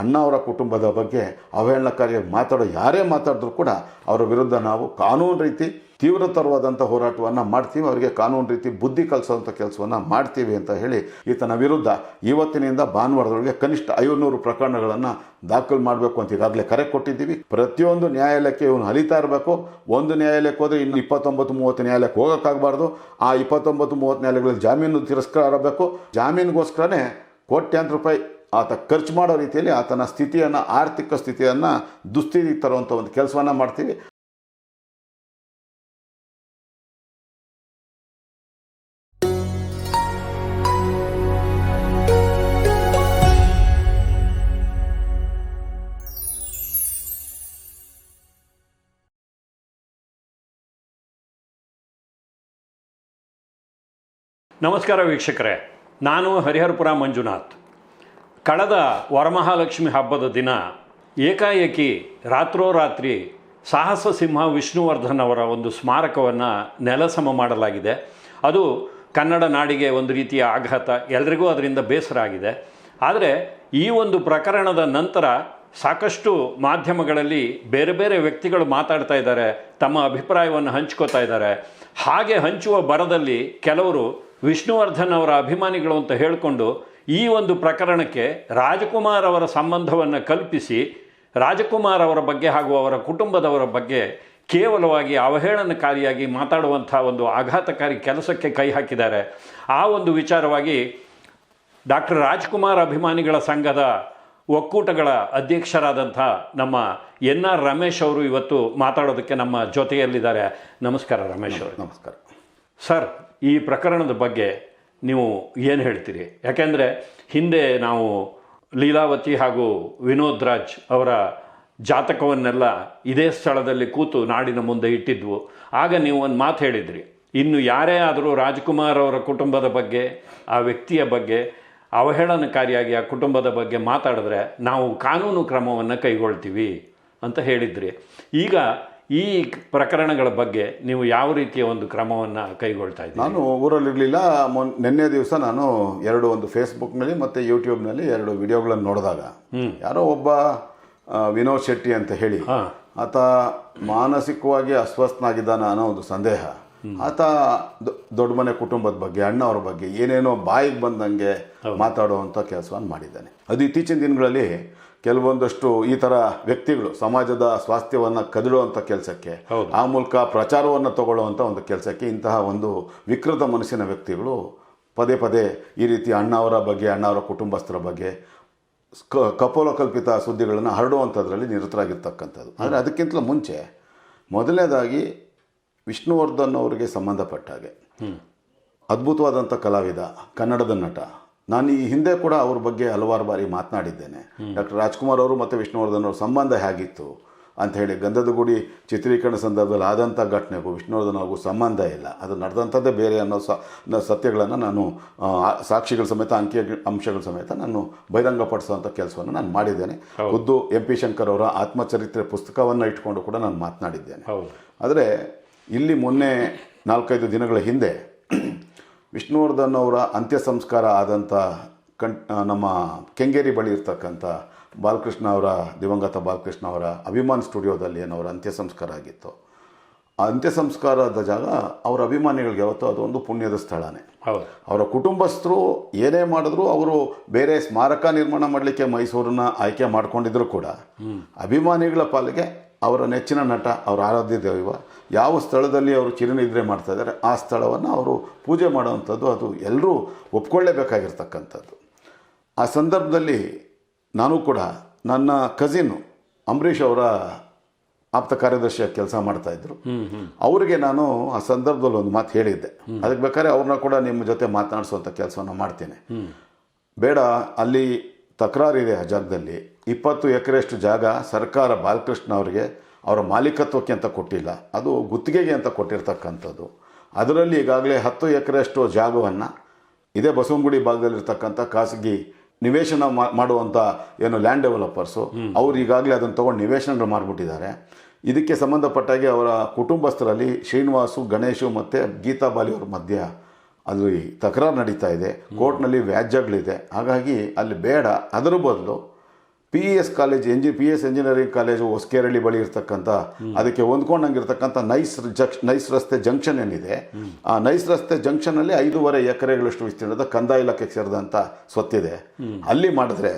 ಅಣ್ಣ ಅವರ ಕುಟುಂಬದ ಬಗ್ಗೆ ಅವಹೇಳನಕಾರಿಯಾಗಿ ಮಾತಾಡೋ ಯಾರೇ ಮಾತಾಡಿದ್ರು ಕೂಡ ಅವರ ವಿರುದ್ಧ ನಾವು ಕಾನೂನು ರೀತಿ ತೀವ್ರತರವಾದಂಥ ಹೋರಾಟವನ್ನು ಮಾಡ್ತೀವಿ. ಅವರಿಗೆ ಕಾನೂನು ರೀತಿ ಬುದ್ಧಿ ಕಲಿಸೋವಂಥ ಕೆಲಸವನ್ನು ಮಾಡ್ತೀವಿ ಅಂತ ಹೇಳಿ ಈತನ ವಿರುದ್ಧ ಇವತ್ತಿನಿಂದ ಭಾನುವಾರದೊಳಗೆ ಕನಿಷ್ಠ ಐನೂರು ಪ್ರಕರಣಗಳನ್ನು ದಾಖಲು ಮಾಡಬೇಕು ಅಂತ ಈಗಾಗಲೇ ಕರೆ ಕೊಟ್ಟಿದ್ದೀವಿ. ಪ್ರತಿಯೊಂದು ನ್ಯಾಯಾಲಯಕ್ಕೆ ಇವನು ಹಲಿತಾ ಇರಬೇಕು. ಒಂದು ನ್ಯಾಯಾಲಯಕ್ಕೆ ಹೋದರೆ ಇನ್ನು ಇಪ್ಪತ್ತೊಂಬತ್ತು, ಮೂವತ್ತು ನ್ಯಾಯಾಲಯಕ್ಕೆ ಹೋಗೋಕ್ಕಾಗಬಾರ್ದು. ಆ ಇಪ್ಪತ್ತೊಂಬತ್ತು, ಮೂವತ್ತು ನ್ಯಾಯಾಲಯಗಳಲ್ಲಿ ಜಾಮೀನು ತಿರಸ್ಕಾರ ಆಗಬೇಕು. ಜಾಮೀನಿಗೋಸ್ಕರನೇ ಕೋಟ್ಯಾಂತರ ರೂಪಾಯಿ ಆತ ಖರ್ಚು ಮಾಡೋ ರೀತಿಯಲ್ಲಿ ಆತನ ಸ್ಥಿತಿಯನ್ನು, ಆರ್ಥಿಕ ಸ್ಥಿತಿಯನ್ನು ದುಸ್ಥಿತಿಗೆ ತರುವಂಥ ಒಂದು ಕೆಲಸವನ್ನು ಮಾಡ್ತೀವಿ. ನಮಸ್ಕಾರ ವೀಕ್ಷಕರೇ. ನಾನು ಹರಿಹರಪುರ ಮಂಜುನಾಥ್. ಕಳೆದ ವರಮಹಾಲಕ್ಷ್ಮಿ ಹಬ್ಬದ ದಿನ ಏಕಾಏಕಿ ರಾತ್ರೋರಾತ್ರಿ ಸಾಹಸ ಸಿಂಹ ವಿಷ್ಣುವರ್ಧನ್ ಅವರ ಒಂದು ಸ್ಮಾರಕವನ್ನು ನೆಲಸಮ ಮಾಡಲಾಗಿದೆ. ಅದು ಕನ್ನಡ ನಾಡಿಗೆ ಒಂದು ರೀತಿಯ ಆಘಾತ, ಎಲ್ರಿಗೂ ಅದರಿಂದ ಬೇಸರ ಆಗಿದೆ. ಆದರೆ ಈ ಒಂದು ಪ್ರಕರಣದ ನಂತರ ಸಾಕಷ್ಟು ಮಾಧ್ಯಮಗಳಲ್ಲಿ ಬೇರೆ ಬೇರೆ ವ್ಯಕ್ತಿಗಳು ಮಾತಾಡ್ತಾ ಇದ್ದಾರೆ, ತಮ್ಮ ಅಭಿಪ್ರಾಯವನ್ನು ಹಂಚ್ಕೋತಾ ಇದ್ದಾರೆ. ಹಾಗೆ ಹಂಚುವ ಬರದಲ್ಲಿ ಕೆಲವರು ವಿಷ್ಣುವರ್ಧನ್ ಅವರ ಅಭಿಮಾನಿಗಳು ಅಂತ ಹೇಳಿಕೊಂಡು ಈ ಒಂದು ಪ್ರಕರಣಕ್ಕೆ ರಾಜಕುಮಾರ್ ಅವರ ಸಂಬಂಧವನ್ನು ಕಲ್ಪಿಸಿ ರಾಜಕುಮಾರ್ ಅವರ ಬಗ್ಗೆ ಹಾಗೂ ಅವರ ಕುಟುಂಬದವರ ಬಗ್ಗೆ ಕೇವಲವಾಗಿ ಅವಹೇಳನಕಾರಿಯಾಗಿ ಮಾತಾಡುವಂಥ ಒಂದು ಆಘಾತಕಾರಿ ಕೆಲಸಕ್ಕೆ ಕೈ ಹಾಕಿದ್ದಾರೆ. ಆ ಒಂದು ವಿಚಾರವಾಗಿ ಡಾಕ್ಟರ್ ರಾಜ್ಕುಮಾರ್ ಅಭಿಮಾನಿಗಳ ಸಂಘದ ಒಕ್ಕೂಟಗಳ ಅಧ್ಯಕ್ಷರಾದಂಥ ನಮ್ಮ ಎನ್ ಆರ್ ರಮೇಶ್ ಅವರು ಇವತ್ತು ಮಾತಾಡೋದಕ್ಕೆ ನಮ್ಮ ಜೊತೆಯಲ್ಲಿದ್ದಾರೆ. ನಮಸ್ಕಾರ ರಮೇಶ್ ಅವರು. ನಮಸ್ಕಾರ. ಸರ್ ಈ ಪ್ರಕರಣದ ಬಗ್ಗೆ ನೀವು ಏನು ಹೇಳ್ತೀರಿ? ಯಾಕೆಂದರೆ ಹಿಂದೆ ನಾವು ಲೀಲಾವತಿ ಹಾಗೂ ವಿನೋದ್ ರಾಜ್ ಅವರ ಜಾತಕವನ್ನೆಲ್ಲ ಇದೇ ಸ್ಥಳದಲ್ಲಿ ಕೂತು ನಾಡಿನ ಮುಂದೆ ಇಟ್ಟಿದ್ವು. ಆಗ ನೀವು ಒಂದು ಮಾತು ಹೇಳಿದ್ರಿ. ಇನ್ನು ಯಾರೇ ಆದರೂ ರಾಜ್ಕುಮಾರ್ ಅವರ ಕುಟುಂಬದ ಬಗ್ಗೆ, ಆ ವ್ಯಕ್ತಿಯ ಬಗ್ಗೆ ಅವಹೇಳನಕಾರಿಯಾಗಿ ಆ ಕುಟುಂಬದ ಬಗ್ಗೆ ಮಾತಾಡಿದ್ರೆ ನಾವು ಕಾನೂನು ಕ್ರಮವನ್ನು ಕೈಗೊಳ್ತೀವಿ ಅಂತ ಹೇಳಿದ್ರಿ. ಈಗ ಈ ಪ್ರಕರಣಗಳ ಬಗ್ಗೆ ನೀವು ಯಾವ ರೀತಿಯ ಒಂದು ಕ್ರಮವನ್ನು ಕೈಗೊಳ್ತಾ ಇದ್ದೀರಿ? ನಾನು ಊರಲ್ಲಿರಲಿಲ್ಲ ಮೊನ್ ನಿನ್ನೆ ದಿವಸ ನಾನು ಎರಡು ಒಂದು ಫೇಸ್ಬುಕ್ನಲ್ಲಿ ಮತ್ತು ಯೂಟ್ಯೂಬ್ನಲ್ಲಿ ಎರಡು ವಿಡಿಯೋಗಳನ್ನು ನೋಡಿದಾಗ ಯಾರೋ ಒಬ್ಬ ವಿನೋದ್ ಶೆಟ್ಟಿ ಅಂತ ಹೇಳಿ. ಆತ ಮಾನಸಿಕವಾಗಿ ಅಸ್ವಸ್ಥನಾಗಿದ್ದಾನ ಅನ್ನೋ ಒಂದು ಸಂದೇಹ. ಆತ ದೊಡ್ಡ ಮನೆ ಕುಟುಂಬದ ಬಗ್ಗೆ ಅಣ್ಣವ್ರ ಬಗ್ಗೆ ಏನೇನೋ ಬಾಯಿಗೆ ಬಂದಂಗೆ ಮಾತಾಡುವಂಥ ಕೆಲಸವನ್ನು ಮಾಡಿದ್ದಾನೆ. ಅದು ಇತ್ತೀಚಿನ ದಿನಗಳಲ್ಲಿ ಕೆಲವೊಂದಷ್ಟು ಈ ಥರ ವ್ಯಕ್ತಿಗಳು ಸಮಾಜದ ಸ್ವಾಸ್ಥ್ಯವನ್ನು ಕದಡುವಂಥ ಕೆಲಸಕ್ಕೆ. ಆ ಮೂಲಕ ಪ್ರಚಾರವನ್ನು ತಗೊಳ್ಳುವಂಥ ಒಂದು ಕೆಲಸಕ್ಕೆ ಇಂತಹ ಒಂದು ವಿಕೃತ ಮನಸ್ಸಿನ ವ್ಯಕ್ತಿಗಳು ಪದೇ ಪದೇ ಈ ರೀತಿ ಅಣ್ಣವರ ಬಗ್ಗೆ ಅಣ್ಣವರ ಕುಟುಂಬಸ್ಥರ ಬಗ್ಗೆ ಕ- ಕಪೋಲಕಲ್ಪಿತ ಸುದ್ದಿಗಳನ್ನು ಹರಡುವಂಥದ್ರಲ್ಲಿ ನಿರತರಾಗಿರ್ತಕ್ಕಂಥದ್ದು. ಆದರೆ ಅದಕ್ಕಿಂತಲೂ ಮುಂಚೆ ಮೊದಲನೇದಾಗಿ ವಿಷ್ಣುವರ್ಧನ್ ಅವರಿಗೆ ಸಂಬಂಧಪಟ್ಟ ಹಾಗೆ. ಅದ್ಭುತವಾದಂಥ ಕಲಾವಿದ ಕನ್ನಡದ ನಟ. ನಾನು ಈ ಹಿಂದೆ ಕೂಡ ಅವ್ರ ಬಗ್ಗೆ ಹಲವಾರು ಬಾರಿ ಮಾತನಾಡಿದ್ದೇನೆ. ಡಾಕ್ಟರ್ ರಾಜ್ಕುಮಾರ್ ಅವರು ಮತ್ತು ವಿಷ್ಣುವರ್ಧನ್ ಅವ್ರ ಸಂಬಂಧ ಹೇಗಿತ್ತು ಅಂತ ಹೇಳಿ ಗಂಧದ ಗುಡಿ ಚಿತ್ರೀಕರಣ ಸಂದರ್ಭದಲ್ಲಿ ಆದಂಥ ಘಟನೆಗೂ ವಿಷ್ಣುವರ್ಧನ್ ಅವ್ರಿಗೂ ಸಂಬಂಧ ಇಲ್ಲ. ಅದು ನಡೆದಂಥದ್ದೇ ಬೇರೆ ಅನ್ನೋ ಸತ್ಯಗಳನ್ನು ನಾನು ಸಾಕ್ಷಿಗಳ ಸಮೇತ ಅಂಕಿ ಅಂಶಗಳ ಸಮೇತ ನಾನು ಬಹಿರಂಗಪಡಿಸುವಂಥ ಕೆಲಸವನ್ನು ನಾನು ಮಾಡಿದ್ದೇನೆ. ಖುದ್ದು ಎಂ ಪಿ ಶಂಕರ್ ಅವರ ಆತ್ಮಚರಿತ್ರೆ ಪುಸ್ತಕವನ್ನು ಇಟ್ಕೊಂಡು ಕೂಡ ನಾನು ಮಾತನಾಡಿದ್ದೇನೆ. ಆದರೆ ಇಲ್ಲಿ ಮೊನ್ನೆ ನಾಲ್ಕೈದು ದಿನಗಳ ಹಿಂದೆ ವಿಷ್ಣುವರ್ಧನ್ ಅವರ ಅಂತ್ಯ ಸಂಸ್ಕಾರ ಆದಂಥ ಕಣ್ ನಮ್ಮ ಕೆಂಗೇರಿ ಬಳಿ ಇರ್ತಕ್ಕಂಥ ಬಾಲಕೃಷ್ಣ ಅವರ ದಿವಂಗತ ಬಾಲಕೃಷ್ಣ ಅವರ ಅಭಿಮಾನ್ ಸ್ಟುಡಿಯೋದಲ್ಲಿ ಏನು ಅವರ ಅಂತ್ಯ ಸಂಸ್ಕಾರ ಆಗಿತ್ತು. ಆ ಅಂತ್ಯ ಸಂಸ್ಕಾರದ ಜಾಗ ಅವರ ಅಭಿಮಾನಿಗಳಿಗೆ ಯಾವತ್ತೋ ಅದೊಂದು ಪುಣ್ಯದ ಸ್ಥಳನೇ. ಅವರ ಕುಟುಂಬಸ್ಥರು ಏನೇ ಮಾಡಿದ್ರು ಅವರು ಬೇರೆ ಸ್ಮಾರಕ ನಿರ್ಮಾಣ ಮಾಡಲಿಕ್ಕೆ ಮೈಸೂರನ್ನ ಆಯ್ಕೆ ಮಾಡ್ಕೊಂಡಿದ್ರು ಕೂಡ ಅಭಿಮಾನಿಗಳ ಪಾಲಿಗೆ ಅವರ ನೆಚ್ಚಿನ ನಟ ಅವರ ಆರಾಧ್ಯ ದೈವ ಯಾವ ಸ್ಥಳದಲ್ಲಿ ಅವರು ಚಿರನಿದ್ರೆ ಮಾಡ್ತಾ ಇದ್ದಾರೆ ಆ ಸ್ಥಳವನ್ನು ಅವರು ಪೂಜೆ ಮಾಡುವಂಥದ್ದು ಅದು ಎಲ್ಲರೂ ಒಪ್ಕೊಳ್ಳೇಬೇಕಾಗಿರ್ತಕ್ಕಂಥದ್ದು. ಆ ಸಂದರ್ಭದಲ್ಲಿ ನಾನು ಕೂಡ ನನ್ನ ಕಸಿನ್ ಅಂಬರೀಷ್ ಅವರ ಆಪ್ತ ಕಾರ್ಯದರ್ಶಿಯಾಗಿ ಕೆಲಸ ಮಾಡ್ತಾ ಇದ್ರು. ಅವರಿಗೆ ನಾನು ಆ ಸಂದರ್ಭದಲ್ಲಿ ಒಂದು ಮಾತು ಹೇಳಿದ್ದೆ. ಅದಕ್ಕೆ ಬೇಕಾದ್ರೆ ಅವ್ರನ್ನ ಕೂಡ ನಿಮ್ಮ ಜೊತೆ ಮಾತನಾಡಿಸುವಂಥ ಕೆಲಸವನ್ನು ಮಾಡ್ತೇನೆ. ಬೇಡ ಅಲ್ಲಿ ತಕರಾರಿದೆ ಆ ಜಾಗದಲ್ಲಿ. ಇಪ್ಪತ್ತು ಎಕರೆಯಷ್ಟು ಜಾಗ ಸರ್ಕಾರ ಬಾಲಕೃಷ್ಣ ಅವರಿಗೆ ಅವರ ಮಾಲೀಕತ್ವಕ್ಕೆ ಅಂತ ಕೊಟ್ಟಿಲ್ಲ. ಅದು ಗುತ್ತಿಗೆಗೆ ಅಂತ ಕೊಟ್ಟಿರ್ತಕ್ಕಂಥದ್ದು. ಅದರಲ್ಲಿ ಈಗಾಗಲೇ ಹತ್ತು ಎಕರೆಯಷ್ಟು ಜಾಗವನ್ನು ಇದೇ ಬಸವನಗುಡಿ ಭಾಗದಲ್ಲಿರ್ತಕ್ಕಂಥ ಖಾಸಗಿ ನಿವೇಶನ ಮಾಡುವಂಥ ಏನು ಲ್ಯಾಂಡ್ ಡೆವಲಪರ್ಸು ಅವ್ರು ಈಗಾಗಲೇ ಅದನ್ನು ತೊಗೊಂಡು ನಿವೇಶನ ಮಾಡಿಬಿಟ್ಟಿದ್ದಾರೆ. ಇದಕ್ಕೆ ಸಂಬಂಧಪಟ್ಟಾಗೆ ಅವರ ಕುಟುಂಬಸ್ಥರಲ್ಲಿ ಶ್ರೀನಿವಾಸು ಗಣೇಶು ಮತ್ತು ಗೀತಾ ಬಾಲಿ ಅವ್ರ ಮಧ್ಯ ಅಲ್ಲಿ ತಕರಾರು ನಡೀತಾ ಇದೆ. ಕೋರ್ಟ್ನಲ್ಲಿ ವ್ಯಾಜ್ಯಗಳಿದೆ. ಹಾಗಾಗಿ ಅಲ್ಲಿ ಬೇಡ. ಅದರ ಬದಲು P S college MG P S engineering college Hosakerehalli ಬಳಿ ಇರ್ತಕ್ಕಂಥ ಅದಕ್ಕೆ ಹೊಂದ್ಕೊಂಡಂಗಿರ್ತಕ್ಕಂಥ ನೈಸ್ ಜಕ್ಷ್ ನೈಸ್ ರಸ್ತೆ ಜಂಕ್ಷನ್ ಏನಿದೆ ಆ ನೈಸ್ ರಸ್ತೆ ಜಂಕ್ಷನಲ್ಲಿ ಐದೂವರೆ ಎಕರೆಗಳಷ್ಟು ವಿಸ್ತೀರ್ಣದ ಕಂದಾಯ ಇಲಾಖೆಗೆ ಸೇರಿದಂಥ ಸ್ವತ್ತಿದೆ. ಅಲ್ಲಿ ಮಾಡಿದ್ರೆ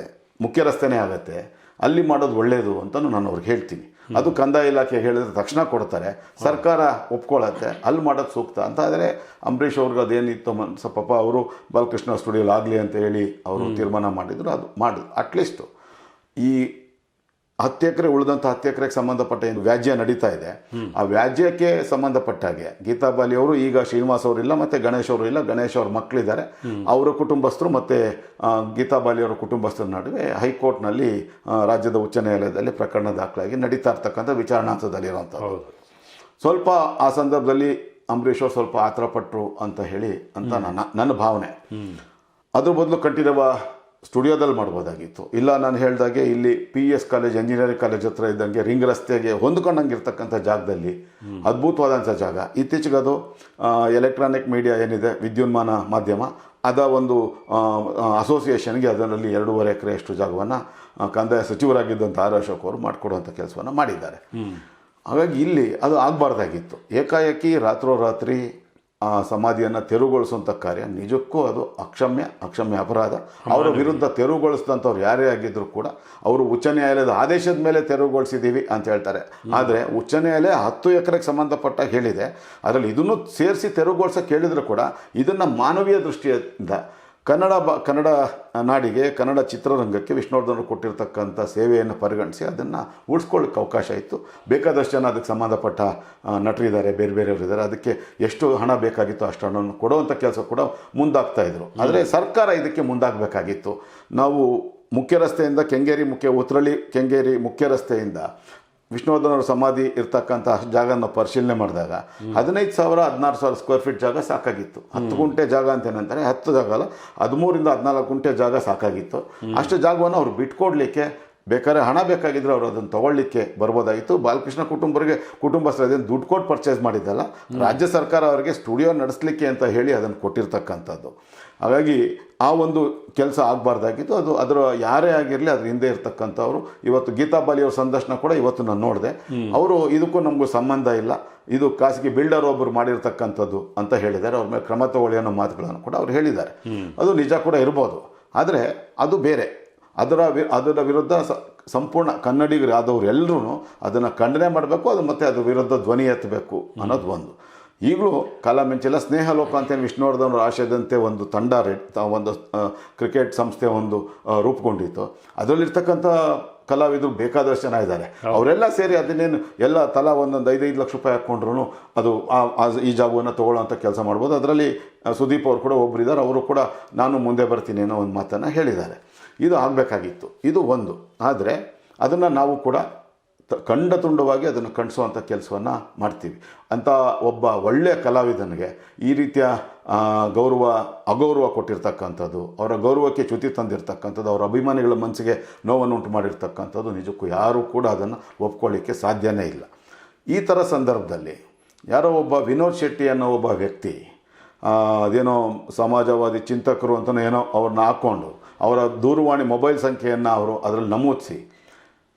ಮುಖ್ಯ ರಸ್ತೆನೇ ಆಗತ್ತೆ. ಅಲ್ಲಿ ಮಾಡೋದು ಒಳ್ಳೆಯದು ಅಂತಲೂ ನಾನು ಅವ್ರಿಗೆ ಹೇಳ್ತೀನಿ. ಅದು ಕಂದಾಯ ಇಲಾಖೆ ಹೇಳಿದ್ರೆ ತಕ್ಷಣ ಕೊಡ್ತಾರೆ. ಸರ್ಕಾರ ಒಪ್ಕೊಳ್ಳುತ್ತೆ ಅಲ್ಲಿ ಮಾಡೋದು ಸೂಕ್ತ. ಅಂತ ಆದರೆ ಅಂಬರೀಷ್ ಅವ್ರಿಗೆ ಅದೇನಿತ್ತು ಮನ್ಸ ಪಾಪ ಅವರು ಬಾಲಕೃಷ್ಣ ಸ್ಟುಡಿಯೋಲಿ ಆಗಲಿ ಅಂತ ಹೇಳಿ ಅವರು ತೀರ್ಮಾನ ಮಾಡಿದ್ರು. ಅದು ಮಾಡಿ ಅಟ್ಲೀಸ್ಟು. ಈ ಹತ್ತು ಎಕರೆ ಉಳಿದಂಥ ಹತ್ತು ಎಕರೆಗೆ ಸಂಬಂಧಪಟ್ಟ ಏನು ವ್ಯಾಜ್ಯ ನಡೀತಾ ಇದೆ ಆ ವ್ಯಾಜ್ಯಕ್ಕೆ ಸಂಬಂಧಪಟ್ಟ ಹಾಗೆ ಗೀತಾ ಬಾಲಿ ಅವರು ಈಗ ಶ್ರೀನಿವಾಸ್ ಇಲ್ಲ ಮತ್ತು ಗಣೇಶ್ ಅವರು ಇಲ್ಲ ಗಣೇಶ್ ಅವ್ರ ಮಕ್ಕಳಿದ್ದಾರೆ ಅವರ ಕುಟುಂಬಸ್ಥರು ಮತ್ತು ಗೀತಾ ಬಾಲಿ ಅವರ ಕುಟುಂಬಸ್ಥರ ನಡುವೆ ಹೈಕೋರ್ಟ್ನಲ್ಲಿ ರಾಜ್ಯದ ಉಚ್ಚ ನ್ಯಾಯಾಲಯದಲ್ಲಿ ಪ್ರಕರಣ ದಾಖಲಾಗಿ ನಡೀತಾ ಇರ್ತಕ್ಕಂಥ ವಿಚಾರಣಾ ಹಂತದಲ್ಲಿರುವಂಥದ್ದು ಸ್ವಲ್ಪ ಆ ಸಂದರ್ಭದಲ್ಲಿ ಅಂಬರೀಷ್ ಅವರು ಸ್ವಲ್ಪ ಆತರಪಟ್ಟರು ಅಂತ ಹೇಳಿ ಅಂತ ನನ್ನ ನನ್ನ ಭಾವನೆ. ಅದ್ರ ಬದಲು ಕಂಠೀರವ ಸ್ಟುಡಿಯೋದಲ್ಲಿ ಮಾಡ್ಬೋದಾಗಿತ್ತು. ಇಲ್ಲ ನಾನು ಹೇಳ್ದಾಗೆ ಇಲ್ಲಿ P S college engineering college ಹತ್ರ ಇದ್ದಂಗೆ ರಿಂಗ್ ರಸ್ತೆಗೆ ಹೊಂದ್ಕೊಂಡಂಗೆ ಇರ್ತಕ್ಕಂಥ ಜಾಗದಲ್ಲಿ ಅದ್ಭುತವಾದಂಥ ಜಾಗ. ಇತ್ತೀಚೆಗೆ ಅದು ಎಲೆಕ್ಟ್ರಾನಿಕ್ ಮೀಡಿಯಾ ಏನಿದೆ ವಿದ್ಯುನ್ಮಾನ ಮಾಧ್ಯಮ ಅದ ಒಂದು ಅಸೋಸಿಯೇಷನ್ಗೆ ಅದರಲ್ಲಿ ಎರಡೂವರೆ ಎಕರೆಯಷ್ಟು ಜಾಗವನ್ನು ಕಂದಾಯ ಸಚಿವರಾಗಿದ್ದಂಥ ಆರ್ ಅಶೋಕ್ ಅವರು ಮಾಡಿಕೊಡುವಂಥ ಕೆಲಸವನ್ನು ಮಾಡಿದ್ದಾರೆ. ಹಾಗಾಗಿ ಇಲ್ಲಿ ಅದು ಆಗಬಾರ್ದಾಗಿತ್ತು. ಏಕಾಏಕಿ ರಾತ್ರೋರಾತ್ರಿ ಆ ಸಮಾಧಿಯನ್ನು ತೆರವುಗೊಳಿಸುವಂಥ ಕಾರ್ಯ. ನಿಜಕ್ಕೂ ಅದು ಅಕ್ಷಮ್ಯ ಅಕ್ಷಮ್ಯ ಅಪರಾಧ. ಅವರ ವಿರುದ್ಧ ತೆರವುಗೊಳಿಸಿದಂಥವ್ರು ಯಾರೇ ಆಗಿದ್ದರೂ ಕೂಡ ಅವರು ಉಚ್ಚ ನ್ಯಾಯಾಲಯದ ಆದೇಶದ ಮೇಲೆ ತೆರವುಗೊಳಿಸಿದ್ದೀವಿ ಅಂತ ಹೇಳ್ತಾರೆ. ಆದರೆ ಉಚ್ಚ ನ್ಯಾಯಾಲಯ ಹತ್ತು ಎಕರೆಗೆ ಸಂಬಂಧಪಟ್ಟ ಹೇಳಿದೆ. ಅದರಲ್ಲಿ ಇದನ್ನು ಸೇರಿಸಿ ತೆರವುಗೊಳಿಸೋಕೆ ಹೇಳಿದರೂ ಕೂಡ ಇದನ್ನು ಮಾನವೀಯ ದೃಷ್ಟಿಯಿಂದ ಕನ್ನಡ ಬ ಕನ್ನಡ ನಾಡಿಗೆ ಕನ್ನಡ ಚಿತ್ರರಂಗಕ್ಕೆ ವಿಷ್ಣುವರ್ಧನರು ಕೊಟ್ಟಿರ್ತಕ್ಕಂಥ ಸೇವೆಯನ್ನು ಪರಿಗಣಿಸಿ ಅದನ್ನು ಉಳಿಸ್ಕೊಳ್ಳೋಕ್ಕೆ ಅವಕಾಶ ಇತ್ತು. ಬೇಕಾದಷ್ಟು ಜನ ಅದಕ್ಕೆ ಸಂಬಂಧಪಟ್ಟ ನಟರಿದ್ದಾರೆ ಬೇರೆ ಬೇರೆಯವರು ಇದ್ದಾರೆ. ಅದಕ್ಕೆ ಎಷ್ಟು ಹಣ ಬೇಕಾಗಿತ್ತು ಅಷ್ಟು ಹಣವನ್ನು ಕೊಡುವಂಥ ಕೆಲಸ ಕೂಡ ಮುಂದಾಗ್ತಾ ಇದ್ರು. ಆದರೆ ಸರ್ಕಾರ ಇದಕ್ಕೆ ಮುಂದಾಗಬೇಕಾಗಿತ್ತು. ನಾವು ಮುಖ್ಯ ರಸ್ತೆಯಿಂದ ಕೆಂಗೇರಿ ಮುಖ್ಯ ಉತ್ರಳಿ ಕೆಂಗೇರಿ ಮುಖ್ಯ ರಸ್ತೆಯಿಂದ ವಿಷ್ಣುವರ್ಧನ್ ಅವರ ಸಮಾಧಿ ಇರ್ತಕ್ಕಂಥ ಜಾಗನ ಪರಿಶೀಲನೆ ಮಾಡಿದಾಗ ಹದಿನೈದು ಸಾವಿರ ಹದಿನಾರು ಸಾವಿರ ಸ್ಕ್ವೇರ್ ಫೀಟ್ ಜಾಗ ಸಾಕಾಗಿತ್ತು. ಹತ್ತು ಗುಂಟೆ ಜಾಗ ಅಂತ ಏನಂತಾರೆ ಹತ್ತು ಜಾಗ ಅಲ್ಲ ಹದಿಮೂರಿಂದ ಹದಿನಾಲ್ಕು ಗುಂಟೆ ಜಾಗ ಸಾಕಾಗಿತ್ತು. ಅಷ್ಟು ಜಾಗವನ್ನು ಅವ್ರು ಬಿಟ್ಕೊಡ್ಲಿಕ್ಕೆ ಬೇಕಾದ್ರೆ ಹಣ ಬೇಕಾಗಿದ್ದರೆ ಅವರು ಅದನ್ನು ತೊಗೊಳ್ಳಿಕ್ಕೆ ಬರ್ಬೋದಾಗಿತ್ತು. ಬಾಲಕೃಷ್ಣ ಕುಟುಂಬರಿಗೆ ಕುಟುಂಬಸ್ಥರು ಅದನ್ನು ದುಡ್ಡು ಕೊಟ್ಟು ಪರ್ಚೇಸ್ ಮಾಡಿದ್ದಲ್ಲ. ರಾಜ್ಯ ಸರ್ಕಾರ ಅವರಿಗೆ ಸ್ಟುಡಿಯೋ ನಡೆಸಲಿಕ್ಕೆ ಅಂತ ಹೇಳಿ ಅದನ್ನು ಕೊಟ್ಟಿರ್ತಕ್ಕಂಥದ್ದು. ಹಾಗಾಗಿ ಆ ಒಂದು ಕೆಲಸ ಆಗಬಾರ್ದಾಗಿತ್ತು. ಅದು ಅದರ ಯಾರೇ ಆಗಿರಲಿ ಅದ್ರ ಹಿಂದೆ ಇರ್ತಕ್ಕಂಥವ್ರು. ಇವತ್ತು ಗೀತಾ ಬಾಲಿ ಅವ್ರ ಸಂದರ್ಶನ ಕೂಡ ಇವತ್ತು ನಾನು ನೋಡಿದೆ. ಅವರು ಇದಕ್ಕೂ ನಮಗೂ ಸಂಬಂಧ ಇಲ್ಲ. ಇದು ಖಾಸಗಿ ಬಿಲ್ಡರ್ ಒಬ್ಬರು ಮಾಡಿರ್ತಕ್ಕಂಥದ್ದು ಅಂತ ಹೇಳಿದ್ದಾರೆ. ಅವ್ರ ಮೇಲೆ ಕ್ರಮ ತಗೊಳ್ಳಿ ಅನ್ನೋ ಮಾತುಗಳನ್ನು ಕೂಡ ಅವ್ರು ಹೇಳಿದ್ದಾರೆ. ಅದು ನಿಜ ಕೂಡ ಇರ್ಬೋದು. ಆದರೆ ಅದು ಬೇರೆ. ಅದರ ವಿ ಅದರ ವಿರುದ್ಧ ಸ- ಸಂಪೂರ್ಣ ಕನ್ನಡಿಗರಾದವ್ರು ಎಲ್ಲರೂ ಅದನ್ನು ಖಂಡನೆ ಮಾಡಬೇಕು ಅದು ಮತ್ತು ಅದರ ವಿರುದ್ಧ ಧ್ವನಿ ಎತ್ತಬೇಕು ಅನ್ನೋದು ಒಂದು. ಈಗಲೂ ಕಾಲ ಮಿಂಚಿಲ್ಲ ಸ್ನೇಹ ಲೋಕ ಅಂತೇನು ವಿಷ್ಣುವರ್ಧನ್ ಆಶಯದಂತೆ ಒಂದು ತಂಡ ರೆಡ್ ಒಂದು ಕ್ರಿಕೆಟ್ ಸಂಸ್ಥೆ ಒಂದು ರೂಪುಗೊಂಡಿತ್ತು. ಅದರಲ್ಲಿರ್ತಕ್ಕಂಥ ಕಲಾವಿದರು ಬೇಕಾದಷ್ಟು ಜನ ಇದ್ದಾರೆ. ಅವರೆಲ್ಲ ಸೇರಿ ಅದನ್ನೇನು ಎಲ್ಲ ತಲಾ ಒಂದೊಂದು ಐದೈದು ಲಕ್ಷ ರೂಪಾಯಿ ಹಾಕ್ಕೊಂಡ್ರು ಅದು ಈ ಜಾಗವನ್ನು ತೊಗೊಳ್ಳೋಂಥ ಕೆಲಸ ಮಾಡ್ಬೋದು. ಅದರಲ್ಲಿ ಸುದೀಪ್ ಅವರು ಕೂಡ ಒಬ್ಬರು ಇದ್ದಾರೆ ಅವರು ಕೂಡ ನಾನು ಮುಂದೆ ಬರ್ತೀನಿ ಅನ್ನೋ ಒಂದು ಮಾತನ್ನು ಹೇಳಿದ್ದಾರೆ. ಇದು ಆಗಬೇಕಾಗಿತ್ತು. ಇದು ಒಂದು. ಆದರೆ ಅದನ್ನು ನಾವು ಕೂಡ ಕಂಡ ತುಂಡವಾಗಿ ಅದನ್ನು ಕಣಿಸುವಂಥ ಕೆಲಸವನ್ನು ಮಾಡ್ತೀವಿ. ಅಂತ ಒಬ್ಬ ಒಳ್ಳೆಯ ಕಲಾವಿದನಿಗೆ ಈ ರೀತಿಯ ಗೌರವ, ಅಗೌರವ ಕೊಟ್ಟಿರ್ತಕ್ಕಂಥದ್ದು, ಅವರ ಗೌರವಕ್ಕೆ ಚ್ಯುತಿ ತಂದಿರತಕ್ಕಂಥದ್ದು, ಅವರ ಅಭಿಮಾನಿಗಳ ಮನಸ್ಸಿಗೆ ನೋವನ್ನು ಉಂಟು ಮಾಡಿರ್ತಕ್ಕಂಥದ್ದು ನಿಜಕ್ಕೂ ಯಾರೂ ಕೂಡ ಅದನ್ನು ಒಪ್ಕೊಳ್ಳಿಕ್ಕೆ ಸಾಧ್ಯನೇ ಇಲ್ಲ. ಈ ಥರ ಸಂದರ್ಭದಲ್ಲಿ ಯಾರೋ ಒಬ್ಬ ವಿನೋದ್ ಶೆಟ್ಟಿ ಅನ್ನೋ ಒಬ್ಬ ವ್ಯಕ್ತಿ ಅದೇನೋ ಸಮಾಜವಾದಿ ಚಿಂತಕರು ಅಂತಲೂ ಏನೋ ಅವ್ರನ್ನ ಹಾಕ್ಕೊಂಡು ಅವರ ದೂರವಾಣಿ ಮೊಬೈಲ್ ಸಂಖ್ಯೆಯನ್ನು ಅವರು ಅದರಲ್ಲಿ ನಮೂದಿಸಿ.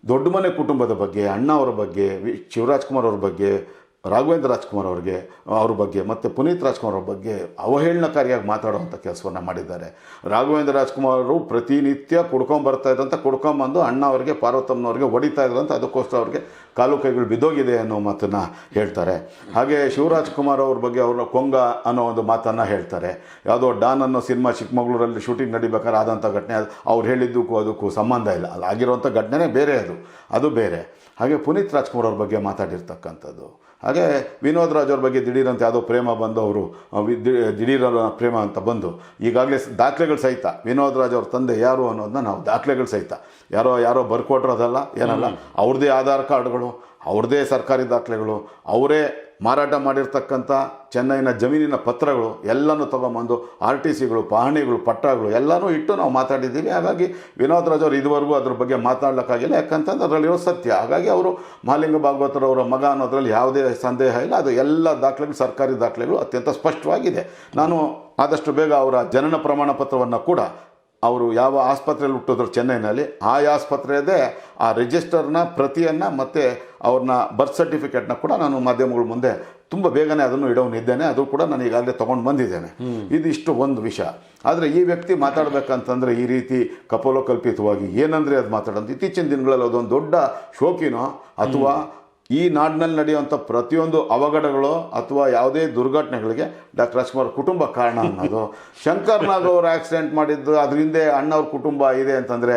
ದೊಡ್ಡ ಮನೆ ಕುಟುಂಬದ ಬಗ್ಗೆ, ಅಣ್ಣ ಅವರ ಬಗ್ಗೆ ಶಿವರಾಜ್ ಕುಮಾರ್ ಅವ್ರ ಬಗ್ಗೆ, ರಾಘವೇಂದ್ರ ರಾಜ್ಕುಮಾರ್ ಅವ್ರಿಗೆ, ಅವ್ರ ಬಗ್ಗೆ ಮತ್ತು ಪುನೀತ್ ರಾಜ್ಕುಮಾರ್ ಅವ್ರ ಬಗ್ಗೆ ಅವಹೇಳನಕಾರಿಯಾಗಿ ಮಾತಾಡುವಂಥ ಕೆಲಸವನ್ನು ಮಾಡಿದ್ದಾರೆ. ರಾಘವೇಂದ್ರ ರಾಜ್ಕುಮಾರ್ ಅವರು ಪ್ರತಿನಿತ್ಯ ಕುಡ್ಕೊಂಬರ್ತಾ ಇದ್ದಂಥ ಕುಡ್ಕೊಂಬಂದು ಅಣ್ಣ ಅವರಿಗೆ, ಪಾರ್ವತಮ್ಮನವ್ರಿಗೆ ಹೊಡಿತಾ ಇದ್ರಂತ ಅದಕ್ಕೋಸ್ಕರ ಅವ್ರಿಗೆ ಕಾಲು ಕೈಗಳು ಬಿದ್ದೋಗಿದೆ ಅನ್ನೋ ಮಾತನ್ನು ಹೇಳ್ತಾರೆ. ಹಾಗೆ ಶಿವರಾಜ್ ಕುಮಾರ್ ಅವ್ರ ಬಗ್ಗೆ ಅವರ ಕೊಂಗ ಅನ್ನೋ ಒಂದು ಮಾತನ್ನು ಹೇಳ್ತಾರೆ. ಯಾವುದೋ ಡಾನ್ ಅನ್ನೋ ಸಿನಿಮಾ ಚಿಕ್ಕಮಗಳೂರಲ್ಲಿ ಶೂಟಿಂಗ್ ನಡಿಬೇಕಾದ್ರೆ ಆದಂಥ ಘಟನೆ ಅವ್ರು ಹೇಳಿದ್ದಕ್ಕೂ ಅದಕ್ಕೂ ಸಂಬಂಧ ಇಲ್ಲ. ಅಲ್ಲಿ ಆಗಿರುವಂಥ ಘಟನೆನೇ ಬೇರೆ ಅದು. ಅದು ಬೇರೆ. ಹಾಗೆ ಪುನೀತ್ ರಾಜ್ಕುಮಾರ್ ಅವ್ರ ಬಗ್ಗೆ ಮಾತಾಡಿರ್ತಕ್ಕಂಥದ್ದು. ಹಾಗೆ ವಿನೋದ್ ರಾಜ್ ಅವ್ರ ಬಗ್ಗೆ ದಿಢೀರಂತ ಯಾವುದೋ ಪ್ರೇಮ ಬಂದು ಅವರು ದಿಢೀರ ಪ್ರೇಮ ಅಂತ ಬಂದು ಈಗಾಗಲೇ ದಾಖಲೆಗಳು ಸಹಿತ ವಿನೋದ್ ರಾಜ್ ಅವ್ರ ತಂದೆ ಯಾರು ಅನ್ನೋದನ್ನ ನಾವು ದಾಖಲೆಗಳು ಸಹಿತ. ಯಾರೋ ಯಾರೋ ಬರ್ಕೊಟ್ರೋದಲ್ಲ ಏನಲ್ಲ ಅವ್ರದ್ದೇ ಆಧಾರ್ ಕಾರ್ಡ್ಗಳು ಅವ್ರದ್ದೇ ಸರ್ಕಾರಿ ದಾಖಲೆಗಳು ಅವರೇ ಮಾರಾಟ ಮಾಡಿರ್ತಕ್ಕಂಥ ಚೆನ್ನೈನ ಜಮೀನಿನ ಪತ್ರಗಳು ಎಲ್ಲನೂ ತೊಗೊಂಬಂದು ಆರ್ ಟಿ ಸಿಗಳು ಪಹಣಿಗಳು, ಪಟ್ಟಗಳು ಎಲ್ಲನೂ ಇಟ್ಟು ನಾವು ಮಾತಾಡಿದ್ದೀವಿ. ಹಾಗಾಗಿ ವಿನೋದ್ ರಾಜ್ ಅವರು ಇದುವರೆಗೂ ಅದ್ರ ಬಗ್ಗೆ ಮಾತಾಡ್ಲಿಕ್ಕಾಗಿಲ್ಲ. ಯಾಕಂತಂದ್ರೆ ಅದರಲ್ಲಿರೋ ಸತ್ಯ. ಹಾಗಾಗಿ ಅವರು ಮಾಲಿಂಗ ಭಾಗವತರವರ ಮಗ ಅನ್ನೋದ್ರಲ್ಲಿ ಯಾವುದೇ ಸಂದೇಹ ಇಲ್ಲ. ಅದು ಎಲ್ಲ ದಾಖಲೆಗಳು, ಸರ್ಕಾರಿ ದಾಖಲೆಗಳು ಅತ್ಯಂತ ಸ್ಪಷ್ಟವಾಗಿದೆ. ನಾನು ಆದಷ್ಟು ಬೇಗ ಅವರ ಜನನ ಪ್ರಮಾಣ ಪತ್ರವನ್ನು ಕೂಡ ಅವರು ಯಾವ ಆಸ್ಪತ್ರೆಯಲ್ಲಿ ಹುಟ್ಟಿದ್ರು ಚೆನ್ನೈನಲ್ಲಿ ಆ ಆಸ್ಪತ್ರೆಯದೇ ಆ ರಿಜಿಸ್ಟರ್ನ ಪ್ರತಿಯನ್ನು ಮತ್ತು ಅವ್ರನ್ನ ಬರ್ತ್ ಸರ್ಟಿಫಿಕೇಟ್ನ ಕೂಡ ನಾನು ಮಾಧ್ಯಮಗಳ ಮುಂದೆ ತುಂಬ ಬೇಗನೆ ಅದನ್ನು ಇಡೋನಿದ್ದೇನೆ. ಅದು ಕೂಡ ನಾನು ಈಗಾಗಲೇ ತೊಗೊಂಡು ಬಂದಿದ್ದೇನೆ. ಇದಿಷ್ಟು ಒಂದು ವಿಷಯ. ಆದರೆ ಈ ವ್ಯಕ್ತಿ ಮಾತಾಡಬೇಕಂತಂದರೆ ಈ ರೀತಿ ಕಪೋಲಕಲ್ಪಿತವಾಗಿ ಏನಂದರೆ ಅದು ಮಾತಾಡೋದು. ಇತ್ತೀಚಿನ ದಿನಗಳಲ್ಲಿ ಅದೊಂದು ದೊಡ್ಡ ಶೋಕಿನೋ ಅಥವಾ ಈ ನಾಡಿನಲ್ಲಿ ನಡೆಯುವಂಥ ಪ್ರತಿಯೊಂದು ಅವಘಡಗಳು ಅಥವಾ ಯಾವುದೇ ದುರ್ಘಟನೆಗಳಿಗೆ ಡಾಕ್ಟರ್ ರಾಜ್ಕುಮಾರ್ ಕುಟುಂಬ ಕಾರಣ ಅನ್ನೋದು. ಶಂಕರ್ ನಾಗ್ ಅವರು ಆಕ್ಸಿಡೆಂಟ್ ಮಾಡಿದ್ದು ಅದ್ರ ಹಿಂದೆ ಅಣ್ಣವ್ರ ಕುಟುಂಬ ಇದೆ ಅಂತಂದರೆ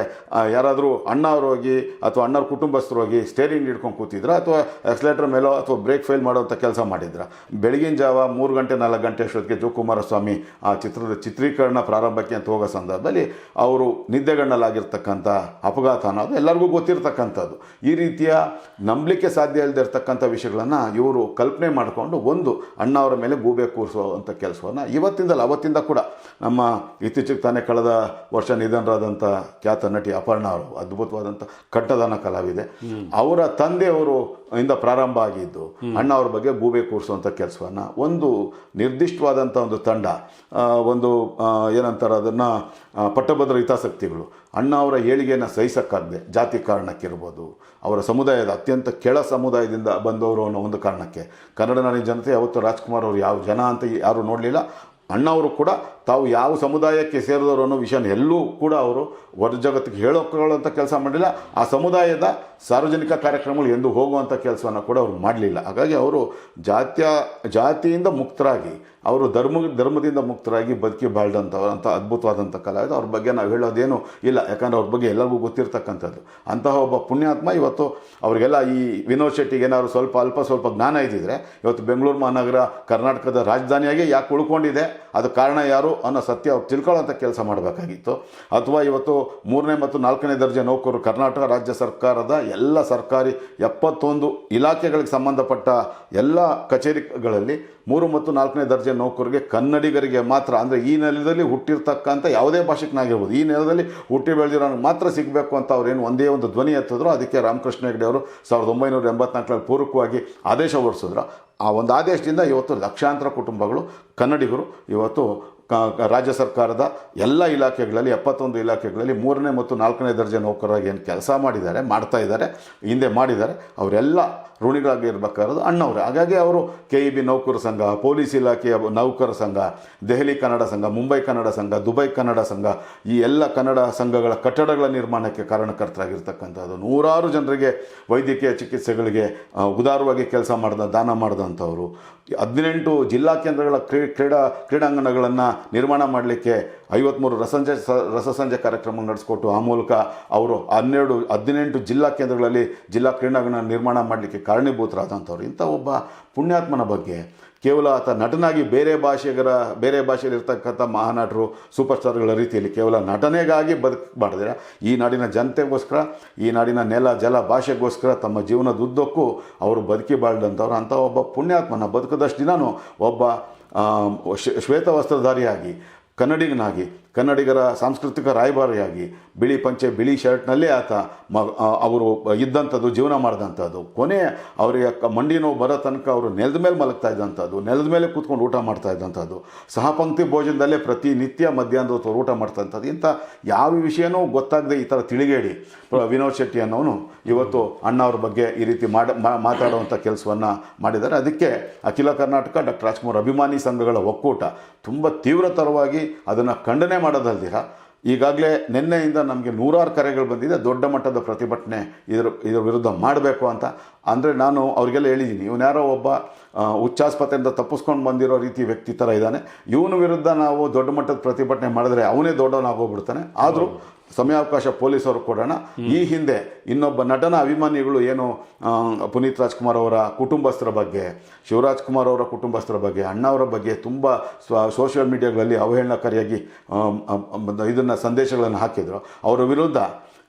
ಯಾರಾದರೂ ಅಣ್ಣವ್ರು ಹೋಗಿ ಅಥವಾ ಅಣ್ಣವ್ರ ಕುಟುಂಬಸ್ಥರು ಹೋಗಿ ಸ್ಟೇರಿಂಗ್ ಹಿಡ್ಕೊಂಡು ಕೂತಿದ್ರ ಅಥವಾ ಆಕ್ಸಿಲೇಟರ್ ಮೇಲೋ ಅಥವಾ ಬ್ರೇಕ್ ಫೇಲ್ ಮಾಡೋವಂಥ ಕೆಲಸ ಮಾಡಿದ್ರ. ಬೆಳಗಿನ ಜಾವ ಮೂರು ಗಂಟೆ ನಾಲ್ಕು ಗಂಟೆ ಅಷ್ಟೊತ್ತಿಗೆ ಜೋ ಕುಮಾರಸ್ವಾಮಿ ಆ ಚಿತ್ರದ ಚಿತ್ರೀಕರಣ ಪ್ರಾರಂಭಕ್ಕೆ ಅಂತ ಹೋಗೋ ಸಂದರ್ಭದಲ್ಲಿ ಅವರು ನಿದ್ದೆಗಣ್ಣಲಾಗಿರ್ತಕ್ಕಂಥ ಅಪಘಾತ ಅನ್ನೋದು ಎಲ್ಲರಿಗೂ ಗೊತ್ತಿರತಕ್ಕಂಥದ್ದು. ಈ ರೀತಿಯ ನಂಬಲಿಕ್ಕೆ ಸಾಧ್ಯ ಇಲ್ಲದೆ ಇರ್ತಕ್ಕಂಥ ವಿಷಯಗಳನ್ನು ಇವರು ಕಲ್ಪನೆ ಮಾಡಿಕೊಂಡು ಒಂದು ಅಣ್ಣವರ ಮೇಲೆ ಗೂಬೆ ಕೂರಿಸುವಂಥ ಕೆಲಸವನ್ನು ಇವತ್ತಿಂದಲ್ಲ ಅವತ್ತಿಂದ ಕೂಡ ನಮ್ಮ ಇತ್ತೀಚೆಗೆ ತಾನೇ ಕಳೆದ ವರ್ಷ ನಿಧನರಾದಂಥ ಖ್ಯಾತ ನಟಿ ಅಪರ್ಣ ಅವರು ಅದ್ಭುತವಾದಂಥ ಕಟ್ಟದನ ಕಲಾವಿದೆ. ಅವರ ತಂದೆಯವರು ಇಂದ ಪ್ರಾರಂಭ ಆಗಿದ್ದು ಅಣ್ಣ ಅವ್ರ ಬಗ್ಗೆ ಗೂಬೆ ಕೂರಿಸುವಂಥ ಕೆಲಸವನ್ನು. ಒಂದು ನಿರ್ದಿಷ್ಟವಾದಂಥ ಒಂದು ತಂಡ ಒಂದು ಏನಂತಾರೆ ಅದನ್ನು ಪಟ್ಟಭದ್ರ ಹಿತಾಸಕ್ತಿಗಳು. ಅಣ್ಣ ಅವರ ಏಳಿಗೆಯನ್ನು ಸಹಿಸೋಕ್ಕಾಗದೆ ಜಾತಿ ಕಾರಣಕ್ಕಿರ್ಬೋದು ಅವರ ಸಮುದಾಯದ ಅತ್ಯಂತ ಕೆಳ ಸಮುದಾಯದಿಂದ ಬಂದವರು ಅನ್ನೋ ಒಂದು ಕಾರಣಕ್ಕೆ. ಕನ್ನಡ ನಾಡಿನ ಜನತೆ ಅವತ್ತು ರಾಜ್ಕುಮಾರ್ ಅವರು ಯಾವ ಜನ ಅಂತ ಯಾರು ನೋಡಲಿಲ್ಲ. ಅಣ್ಣವರು ಕೂಡ ತಾವು ಯಾವ ಸಮುದಾಯಕ್ಕೆ ಸೇರಿದವರು ಅನ್ನೋ ವಿಷಯನ ಎಲ್ಲೂ ಕೂಡ ಅವರು ಹೊರ ಜಗತ್ತಿಗೆ ಹೇಳೋಕೊಳ್ಳುವಂಥ ಕೆಲಸ ಮಾಡಲಿಲ್ಲ. ಆ ಸಮುದಾಯದ ಸಾರ್ವಜನಿಕ ಕಾರ್ಯಕ್ರಮಗಳು ಎಂದು ಹೋಗುವಂಥ ಕೆಲಸವನ್ನು ಕೂಡ ಅವರು ಮಾಡಲಿಲ್ಲ. ಹಾಗಾಗಿ ಅವರು ಜಾತ್ಯ, ಜಾತಿಯಿಂದ ಮುಕ್ತರಾಗಿ, ಅವರು ಧರ್ಮ, ಧರ್ಮದಿಂದ ಮುಕ್ತರಾಗಿ ಬದುಕಿ ಬಾಳ್ದಂಥವ್ರು ಅದ್ಭುತವಾದಂಥ ಕಲಾವಿದ. ಅವ್ರ ಬಗ್ಗೆ ನಾವು ಹೇಳೋದೇನು ಇಲ್ಲ. ಯಾಕಂದರೆ ಅವ್ರ ಬಗ್ಗೆ ಎಲ್ಲರಿಗೂ ಗೊತ್ತಿರ್ತಕ್ಕಂಥದ್ದು. ಅಂತಹ ಒಬ್ಬ ಪುಣ್ಯಾತ್ಮ ಇವತ್ತು ಅವರಿಗೆಲ್ಲ ಈ ವಿನೋದ್ ಶೆಟ್ಟಿಗೆ ಏನಾದ್ರು ಸ್ವಲ್ಪ ಅಲ್ಪ ಸ್ವಲ್ಪ ಜ್ಞಾನ ಇದ್ದಿದ್ರೆ, ಇವತ್ತು ಬೆಂಗಳೂರು ಮಹಾನಗರ ಕರ್ನಾಟಕದ ರಾಜಧಾನಿಯಾಗಿ ಯಾಕೆ ಉಳ್ಕೊಂಡಿದೆ? ಅದು ಕಾರಣ ಯಾರು? ಅನ್ನೋ ಸತ್ಯ ಅವ್ರು ತಿಳ್ಕೊಳ್ಳೋಂಥ ಕೆಲಸ ಮಾಡಬೇಕಾಗಿತ್ತು. ಅಥವಾ ಇವತ್ತು ಮೂರನೇ ಮತ್ತು ನಾಲ್ಕನೇ ದರ್ಜೆ ನೌಕರರು ಕರ್ನಾಟಕ ರಾಜ್ಯ ಸರ್ಕಾರದ ಎಲ್ಲ ಸರ್ಕಾರಿ ಎಪ್ಪತ್ತೊಂದು ಇಲಾಖೆಗಳಿಗೆ ಸಂಬಂಧಪಟ್ಟ ಎಲ್ಲ ಕಚೇರಿಗಳಲ್ಲಿ ಮೂರು ಮತ್ತು ನಾಲ್ಕನೇ ದರ್ಜೆ ನೌಕರಿಗೆ ಕನ್ನಡಿಗರಿಗೆ ಮಾತ್ರ, ಅಂದರೆ ಈ ನೆಲದಲ್ಲಿ ಹುಟ್ಟಿರ್ತಕ್ಕಂಥ ಯಾವುದೇ ಭಾಷಿಕನಾಗಿರ್ಬೋದು, ಈ ನೆಲದಲ್ಲಿ ಹುಟ್ಟಿ ಬೆಳೆದಿರೋನಿಗೆ ಮಾತ್ರ ಸಿಗಬೇಕು ಅಂತ ಅವ್ರೇನು ಒಂದೇ ಒಂದು ಧ್ವನಿ ಎತ್ತಿದ್ರು, ಅದಕ್ಕೆ ರಾಮಕೃಷ್ಣ ಹೆಗಡೆ ಅವರು ಸಾವಿರದ ಒಂಬೈನೂರ ಎಂಬತ್ನಾಲ್ಕರಲ್ಲಿ ಪೂರ್ವಕವಾಗಿ ಆದೇಶ ಹೊರಡಿಸಿದ್ರು. ಆ ಒಂದು ಆದೇಶದಿಂದ ಇವತ್ತು ಲಕ್ಷಾಂತರ ಕುಟುಂಬಗಳು ಕನ್ನಡಿಗರು ಇವತ್ತು ರಾಜ್ಯ ಸರ್ಕಾರದ ಎಲ್ಲ ಇಲಾಖೆಗಳಲ್ಲಿ, ಎಪ್ಪತ್ತೊಂದು ಇಲಾಖೆಗಳಲ್ಲಿ ಮೂರನೇ ಮತ್ತು ನಾಲ್ಕನೇ ದರ್ಜೆ ನೌಕರರಾಗಿ ಏನು ಕೆಲಸ ಮಾಡಿದ್ದಾರೆ, ಮಾಡ್ತಾ ಇದ್ದಾರೆ, ಹಿಂದೆ ಮಾಡಿದ್ದಾರೆ, ಅವರೆಲ್ಲ ಋಣಿಗಳಾಗಿ ಇರಬೇಕಾಗಿರೋದು ಅಣ್ಣವ್ರೆ. ಹಾಗಾಗಿ ಅವರು ಕೆ ಇ ಬಿ ನೌಕರ ಸಂಘ, ಪೊಲೀಸ್ ಇಲಾಖೆಯ ನೌಕರ ಸಂಘ, ದೆಹಲಿ ಕನ್ನಡ ಸಂಘ, ಮುಂಬೈ ಕನ್ನಡ ಸಂಘ, ದುಬೈ ಕನ್ನಡ ಸಂಘ, ಈ ಎಲ್ಲ ಕನ್ನಡ ಸಂಘಗಳ ಕಟ್ಟಡಗಳ ನಿರ್ಮಾಣಕ್ಕೆ ಕಾರಣಕರ್ತರಾಗಿರ್ತಕ್ಕಂಥದ್ದು. ನೂರಾರು ಜನರಿಗೆ ವೈದ್ಯಕೀಯ ಚಿಕಿತ್ಸೆಗಳಿಗೆ ಉದಾರವಾಗಿ ಕೆಲಸ ಮಾಡಿದ, ದಾನ ಮಾಡಿದಂಥವ್ರು. ಹದಿನೆಂಟು ಜಿಲ್ಲಾ ಕೇಂದ್ರಗಳ ಕ್ರೀ- ಕ್ರೀಡಾ, ಕ್ರೀಡಾಂಗಣಗಳನ್ನು ನಿರ್ಮಾಣ ಮಾಡಲಿಕ್ಕೆ ಐವತ್ತ್ಮೂರು ರಸಂಜೆ ಸ ರಸಸಂಜೆ ಕಾರ್ಯಕ್ರಮ ನಡೆಸ್ಕೊಟ್ಟು ಆ ಮೂಲಕ ಅವರು ಹನ್ನೆರಡು, ಹದಿನೆಂಟು ಜಿಲ್ಲಾ ಕೇಂದ್ರಗಳಲ್ಲಿ ಜಿಲ್ಲಾ ಕ್ರೀಡಾಂಗಣ ನಿರ್ಮಾಣ ಮಾಡಲಿಕ್ಕೆ ಕಾರಣೀಭೂತರಾದಂಥವ್ರು. ಇಂಥ ಒಬ್ಬ ಪುಣ್ಯಾತ್ಮನ ಬಗ್ಗೆ ಕೇವಲ ಆತ ನಟನಾಗಿ ಬೇರೆ ಭಾಷೆಗರ, ಬೇರೆ ಭಾಷೆಯಲ್ಲಿ ಇರ್ತಕ್ಕಂಥ ಮಹಾನಟರು ಸೂಪರ್ ಸ್ಟಾರ್ಗಳ ರೀತಿಯಲ್ಲಿ ಕೇವಲ ನಟನೆಗಾಗಿ ಬದುಕಬಾರ್ದಿರ. ಈ ನಾಡಿನ ಜನತೆಗೋಸ್ಕರ, ಈ ನಾಡಿನ ನೆಲ, ಜಲ, ಭಾಷೆಗೋಸ್ಕರ ತಮ್ಮ ಜೀವನದುದ್ದಕ್ಕೂ ಅವರು ಬದುಕಿ ಬಾಳ್ದಂಥವ್ರು. ಅಂಥ ಒಬ್ಬ ಪುಣ್ಯಾತ್ಮನ ಬದುಕದಷ್ಟು ದಿನವೂ ಒಬ್ಬ ಆ, ಶ್ವೇ- ಶ್ವೇತ ವಸ್ತ್ರಧಾರಿಯಾಗಿ ಕನ್ನಡಿಗನಾಗಿ, ಕನ್ನಡಿಗರ ಸಾಂಸ್ಕೃತಿಕ ರಾಯಭಾರಿಯಾಗಿ, ಬಿಳಿ ಪಂಚೆ, ಬಿಳಿ ಶರ್ಟ್ನಲ್ಲೇ ಆತ ಮ ಅವರು ಇದ್ದಂಥದ್ದು, ಜೀವನ ಮಾಡಿದಂಥದ್ದು. ಕೊನೆ ಅವರಿಗೆ ಮಂಡಿ ನೋವು ಬರೋ ತನಕ ಅವರು ನೆಲದ ಮೇಲೆ ಮಲಗ್ತಾ ಇದ್ದಂಥದ್ದು, ನೆಲದ ಮೇಲೆ ಕೂತ್ಕೊಂಡು ಊಟ ಮಾಡ್ತಾ ಇದ್ದಂಥದ್ದು, ಸಹಪಂಕ್ತಿ ಭೋಜನದಲ್ಲೇ ಪ್ರತಿನಿತ್ಯ ಮಧ್ಯಾಹ್ನದ ಹೊತ್ತು ಊಟ ಮಾಡ್ತಂಥದ್ದು ಇಂಥ ಯಾವ ವಿಷಯನೂ ಗೊತ್ತಾಗದೆ ಈ ಥರ ತಿಳಿಗೇಡಿ. ವಿನೋದ್ ಶೆಟ್ಟಿ ಅನ್ನೋನು ಇವತ್ತು ಅಣ್ಣ ಅವ್ರ ಬಗ್ಗೆ ಈ ರೀತಿ ಮಾಡ ಮಾತಾಡುವಂಥ ಕೆಲಸವನ್ನು ಮಾಡಿದ್ದಾರೆ. ಅದಕ್ಕೆ ಅಖಿಲ ಕರ್ನಾಟಕ ಡಾಕ್ಟರ್ ರಾಜ್ಕುಮಾರ್ ಅಭಿಮಾನಿ ಸಂಘಗಳ ಒಕ್ಕೂಟ ತುಂಬ ತೀವ್ರತರವಾಗಿ ಅದನ್ನು ಖಂಡನೆ ಮಾಡೋದಲ್ದಿರ? ಈಗಾಗಲೇ ನಿನ್ನೆಯಿಂದ ನಮಗೆ ನೂರಾರು ಕರೆಗಳು ಬಂದಿದೆ, ದೊಡ್ಡ ಮಟ್ಟದ ಪ್ರತಿಭಟನೆ ಇದ್ರ, ಇದರ ವಿರುದ್ಧ ಮಾಡಬೇಕು ಅಂತ. ಅಂದರೆ ನಾನು ಅವರಿಗೆಲ್ಲ ಹೇಳಿದ್ದೀನಿ ಇವನ್ಯಾರೋ ಒಬ್ಬ ಉಚ್ಚಾಸ್ಪತ್ರೆಯಿಂದ ತಪ್ಪಿಸ್ಕೊಂಡು ಬಂದಿರೋ ರೀತಿ ವ್ಯಕ್ತಿ ಥರ ಇದ್ದಾನೆ. ಇವನ ವಿರುದ್ಧ ನಾವು ದೊಡ್ಡ ಮಟ್ಟದ ಪ್ರತಿಭಟನೆ ಮಾಡಿದ್ರೆ ಅವನೇ ದೊಡ್ಡವನಾಗೋಗ್ಬಿಡ್ತಾನೆ. ಆದರೂ ಸಮಯಾವಕಾಶ ಪೊಲೀಸರು ಕೊಡೋಣ. ಈ ಹಿಂದೆ ಇನ್ನೊಬ್ಬ ನಟನ ಅಭಿಮಾನಿಗಳು ಏನು ಪುನೀತ್ ರಾಜ್ಕುಮಾರ್ ಅವರ ಕುಟುಂಬಸ್ಥರ ಬಗ್ಗೆ ಶಿವರಾಜ್ ಕುಮಾರ್ ಅವರ ಕುಟುಂಬಸ್ಥರ ಬಗ್ಗೆ ಅಣ್ಣವರ ಬಗ್ಗೆ ತುಂಬ ಸ್ವ ಸೋಷಿಯಲ್ ಮೀಡಿಯಾಗಳಲ್ಲಿ ಅವಹೇಳನಕಾರಿಯಾಗಿ ಇದನ್ನು ಸಂದೇಶಗಳನ್ನು ಹಾಕಿದರು. ಅವರ ವಿರುದ್ಧ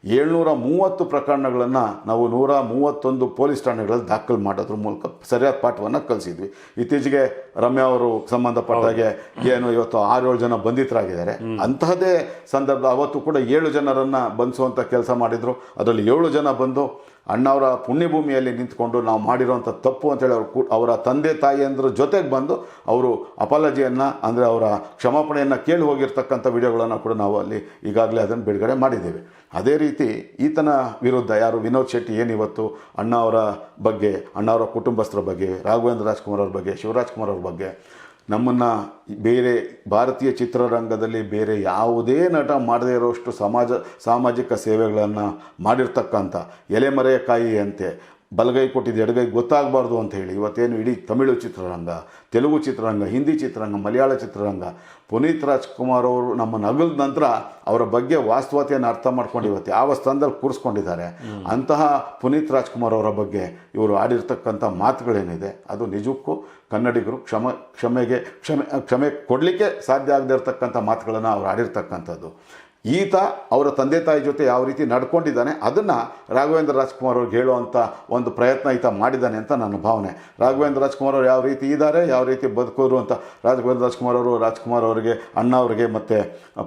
ಏಳ್ನೂರ ಮೂವತ್ತು ಪ್ರಕರಣಗಳನ್ನು ನಾವು ನೂರ ಮೂವತ್ತೊಂದು ಪೊಲೀಸ್ ಠಾಣೆಗಳಲ್ಲಿ ದಾಖಲು ಮಾಡೋದ್ರ ಮೂಲಕ ಸರಿಯಾದ ಪಾಠವನ್ನು ಕಲಿಸಿದ್ವಿ. ಇತ್ತೀಚೆಗೆ ರಮ್ಯಾ ಅವರು ಸಂಬಂಧಪಟ್ಟ ಹಾಗೆ ಏನು ಇವತ್ತು ಆರೇಳು ಜನ ಬಂಧಿತರಾಗಿದ್ದಾರೆ. ಅಂತಹದೇ ಸಂದರ್ಭ ಅವತ್ತು ಕೂಡ ಏಳು ಜನರನ್ನು ಬಂಧಿಸುವಂಥ ಕೆಲಸ ಮಾಡಿದರು. ಅದರಲ್ಲಿ ಏಳು ಜನ ಬಂದು ಅಣ್ಣವರ ಪುಣ್ಯಭೂಮಿಯಲ್ಲಿ ನಿಂತ್ಕೊಂಡು ನಾವು ಮಾಡಿರೋಂಥ ತಪ್ಪು ಅಂತೇಳಿ ಅವರು ಅವರ ತಂದೆ ತಾಯಿಯಂದ್ರ ಜೊತೆಗೆ ಬಂದು ಅವರು ಅಪಾಲಜಿಯನ್ನು ಅಂದರೆ ಅವರ ಕ್ಷಮಾಪಣೆಯನ್ನು ಕೇಳಿ ಹೋಗಿರ್ತಕ್ಕಂಥ ವಿಡಿಯೋಗಳನ್ನು ಕೂಡ ನಾವು ಅಲ್ಲಿ ಈಗಾಗಲೇ ಅದನ್ನು ಬಿಡುಗಡೆ ಮಾಡಿದ್ದೇವೆ. ಅದೇ ರೀತಿ ಈತನ ವಿರುದ್ಧ ಯಾರು ವಿನೋದ್ ಶೆಟ್ಟಿ ಏನಿವತ್ತು ಅಣ್ಣ ಅವರ ಬಗ್ಗೆ, ಅಣ್ಣವರ ಕುಟುಂಬಸ್ಥರ ಬಗ್ಗೆ, ರಾಘವೇಂದ್ರ ರಾಜ್ಕುಮಾರ್ ಅವ್ರ ಬಗ್ಗೆ ಶಿವರಾಜ್ ಕುಮಾರ್ ಅವ್ರ ಬಗ್ಗೆ ನಮ್ಮನ್ನು ಬೇರೆ ಭಾರತೀಯ ಚಿತ್ರರಂಗದಲ್ಲಿ ಬೇರೆ ಯಾವುದೇ ನಟ ಮಾಡದೇ ಇರೋಷ್ಟು ಸಮಾಜ, ಸಾಮಾಜಿಕ ಸೇವೆಗಳನ್ನು ಮಾಡಿರ್ತಕ್ಕಂಥ ಎಲೆಮರೆಯ ಅಂತೆ ಬಲಗೈ ಕೊಟ್ಟಿದ್ದು ಎಡಗೈ ಗೊತ್ತಾಗಬಾರ್ದು ಅಂತ ಹೇಳಿ ಇವತ್ತೇನು ಇಡೀ ತಮಿಳು ಚಿತ್ರರಂಗ, ತೆಲುಗು ಚಿತ್ರರಂಗ, ಹಿಂದಿ ಚಿತ್ರರಂಗ, ಮಲಯಾಳ ಚಿತ್ರರಂಗ, ಪುನೀತ್ ರಾಜ್ಕುಮಾರ್ ಅವರು ನಮ್ಮನ್ನು ಅಗಲ್ದ ನಂತರ ಅವರ ಬಗ್ಗೆ ವಾಸ್ತವತೆಯನ್ನು ಅರ್ಥ ಮಾಡ್ಕೊಂಡು ಇವತ್ತು ಯಾವ ಸ್ಥಾನದಲ್ಲಿ ಕೂರಿಸ್ಕೊಂಡಿದ್ದಾರೆ. ಅಂತಹ ಪುನೀತ್ ರಾಜ್ಕುಮಾರ್ ಅವರ ಬಗ್ಗೆ ಇವರು ಆಡಿರ್ತಕ್ಕಂಥ ಮಾತುಗಳೇನಿದೆ, ಅದು ನಿಜಕ್ಕೂ ಕನ್ನಡಿಗರು ಕ್ಷಮ, ಕ್ಷಮೆಗೆ, ಕ್ಷಮೆ ಕ್ಷಮೆ ಕೊಡಲಿಕ್ಕೆ ಸಾಧ್ಯ ಆಗದೇ ಇರತಕ್ಕಂಥ ಮಾತುಗಳನ್ನು ಅವ್ರು ಆಡಿರ್ತಕ್ಕಂಥದ್ದು. ಈತ ಅವರ ತಂದೆ ತಾಯಿ ಜೊತೆ ಯಾವ ರೀತಿ ನಡ್ಕೊಂಡಿದ್ದಾನೆ, ಅದನ್ನು ರಾಘವೇಂದ್ರ ರಾಜ್ಕುಮಾರ್ ಅವ್ರಿಗೆ ಹೇಳುವಂಥ ಒಂದು ಪ್ರಯತ್ನ ಈತ ಮಾಡಿದ್ದಾನೆ ಅಂತ ನನ್ನ ಭಾವನೆ. ರಾಘವೇಂದ್ರ ರಾಜ್ಕುಮಾರ್ ಅವರು ಯಾವ ರೀತಿ ಇದ್ದಾರೆ, ಯಾವ ರೀತಿ ಬದುಕೋರು ಅಂತ ರಾಘವೇಂದ್ರ ರಾಜ್ಕುಮಾರ್ ಅವರು, ರಾಜ್ಕುಮಾರ್ ಅವರಿಗೆ, ಅಣ್ಣ ಅವರಿಗೆ ಮತ್ತು